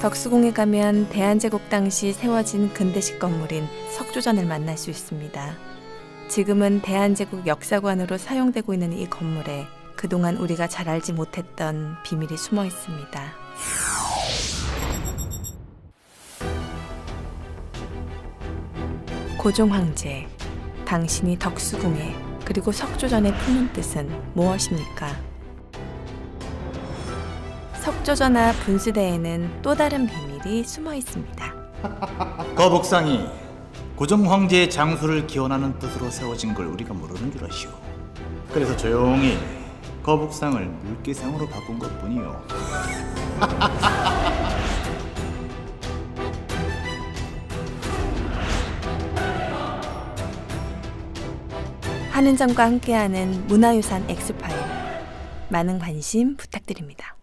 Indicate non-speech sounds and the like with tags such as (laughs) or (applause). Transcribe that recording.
덕수궁에 가면 대한제국 당시 세워진 근대식 건물인 석조전을 만날 수 있습니다. 지금은 대한제국 역사관으로 사용되고 있는 이 건물에 그동안 우리가 잘 알지 못했던 비밀이 숨어 있습니다. 고종 황제, 당신이 덕수궁에 그리고 석조전에 품은 뜻은 무엇입니까? 석조전화 분수대에는 또 다른 비밀이 숨어 있습니다. (laughs) 거북상이 고종 황제의 장수를 기원하는 뜻으로 세워진 걸 우리가 모르는 줄 아시오. 그래서 조용히 거북상을 물개상으로 바꾼 것뿐이요. 한은점과 (laughs) 함께하는 문화유산 엑스파일 많은 관심 부탁드립니다.